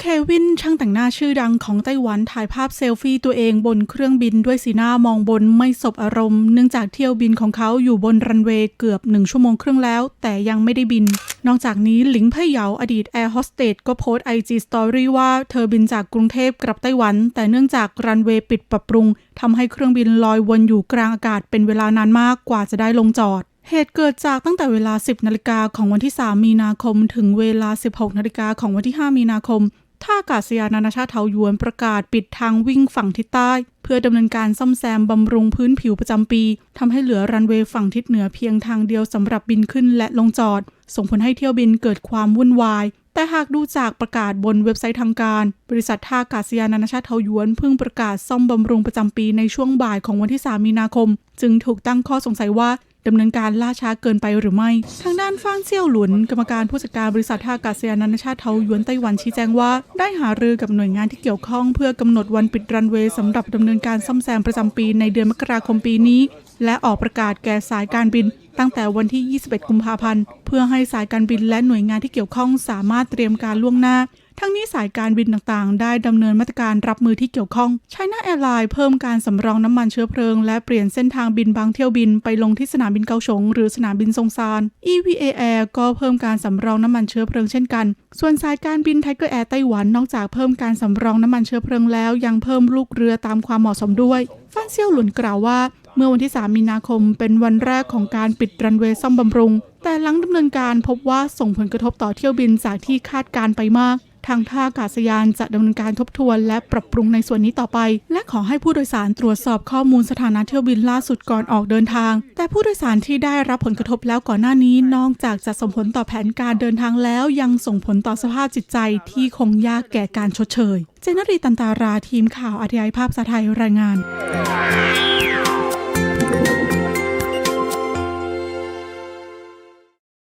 เควินช่างแต่งหน้าชื่อดังของไต้หวันถ่ายภาพเซลฟี่ตัวเองบนเครื่องบินด้วยสีหน้ามองบนไม่สบอารมณ์ เนื่องจากเที่ยวบินของเขาอยู่บนรันเวย์เกือบหนึ่งชั่วโมงครึ่งแล้ว แต่ยังไม่ได้บิน นอกจากนี้หลิงเพ่ยเหยาอดีตแอร์โฮสเตสก็โพสต์ไอจีสตอรี่ว่าเธอบินจากกรุงเทพกลับไต้หวัน แต่เนื่องจากรันเวย์ปิดปรับปรุงทำให้เครื่องบินลอยวนอยู่กลางอากาศเป็นเวลานานมากกว่าจะได้ลงจอดเหตุเกิดจากตั้งแต่เวลา 10 นาฬิกาของวันที่ 3 มีนาคม ถึงเวลา 16 นาฬิกาของวันที่ 5 มีนาคม ท่าอากาศยานนานาชาติเทาหยวนประกาศปิดทางวิ่งฝั่งทิศใต้ เพื่อดำเนินการซ่อมแซมบำรุงพื้นผิวประจำปีทำให้เหลือรันเวย์ฝั่งทิศเหนือเพียงทางเดียวสำหรับบินขึ้นและลงจอด ส่งผลให้เที่ยวบินเกิดความวุ่นวาย แต่หากดูจากประกาศบนเว็บไซต์ทางการ บริษัทท่าอากาศยานนานาชาติเทาหยวนเพิ่งประกาศซ่อมบำรุงประจำปีในช่วงบ่ายของวันที่ 3 มีนาคม จึงถูกตั้งข้อสงสัยว่าดำเนินการล่าช้าเกินไปหรือไม่ ทางด้านฟางเซี่ยวหลุน กรรมการผู้จัดการบริษัทท่าอากาศยานนานาชาติเทาหยวนไต้หวันชี้แจงว่า ได้หารือกับหน่วยงานที่เกี่ยวข้อง เพื่อกำหนดวันปิดรันเวย์สำหรับดำเนินการซ่อมแซมประจำปีในเดือนมกราคมปีนี้ และออกประกาศแก่สายการบิน ตั้งแต่วันที่ 21 กุมภาพันธ์ เพื่อให้สายการบินและหน่วยงานที่เกี่ยวข้องสามารถเตรียมการล่วงหน้า ทั้งนี้สายการบินต่างๆ ได้ดำเนินมาตรการรับมือที่เกี่ยวข้อง China Airlines เพิ่มการสำรองน้ำมันเชื้อเพลิง และเปลี่ยนเส้นทางบินบางเที่ยวบินไปลงที่สนามบินเกาฉงหรือสนามบินซงซาน EVA Air ก็เพิ่มการสำรองน้ำมันเชื้อเพลิงเช่นกัน ส่วนสายการบิน Tiger Air ไต้หวันนอกจากเพิ่มการสำรองน้ำมันเชื้อเพลิงแล้วยังเพิ่มลูกเรือตามความเหมาะสมด้วยฟ้านเซียวหลุนกล่าวว่า เมื่อวันที่ 3 มีนาคมเป็นวันแรกของการปิดรันเวย์ซ่อมบำรุง แต่หลังดำเนินการพบว่าส่งผลกระทบต่อเที่ยวบินจากที่คาดการไปมาก ทางท่าอากาศยานจะดำเนินการทบทวนและปรับปรุงในส่วนนี้ต่อไป และขอให้ผู้โดยสารตรวจสอบข้อมูลสถานะเที่ยวบินล่าสุดก่อนออกเดินทาง แต่ผู้โดยสารที่ได้รับผลกระทบแล้วก่อนหน้านี้นอกจากจะส่งผลต่อแผนการเดินทางแล้วยังส่งผลต่อสภาพจิตใจที่คงยากแก่การชดเชย เจนรีตันตาราทีมข่าวอาทีไอภาพสาไทยรายงาน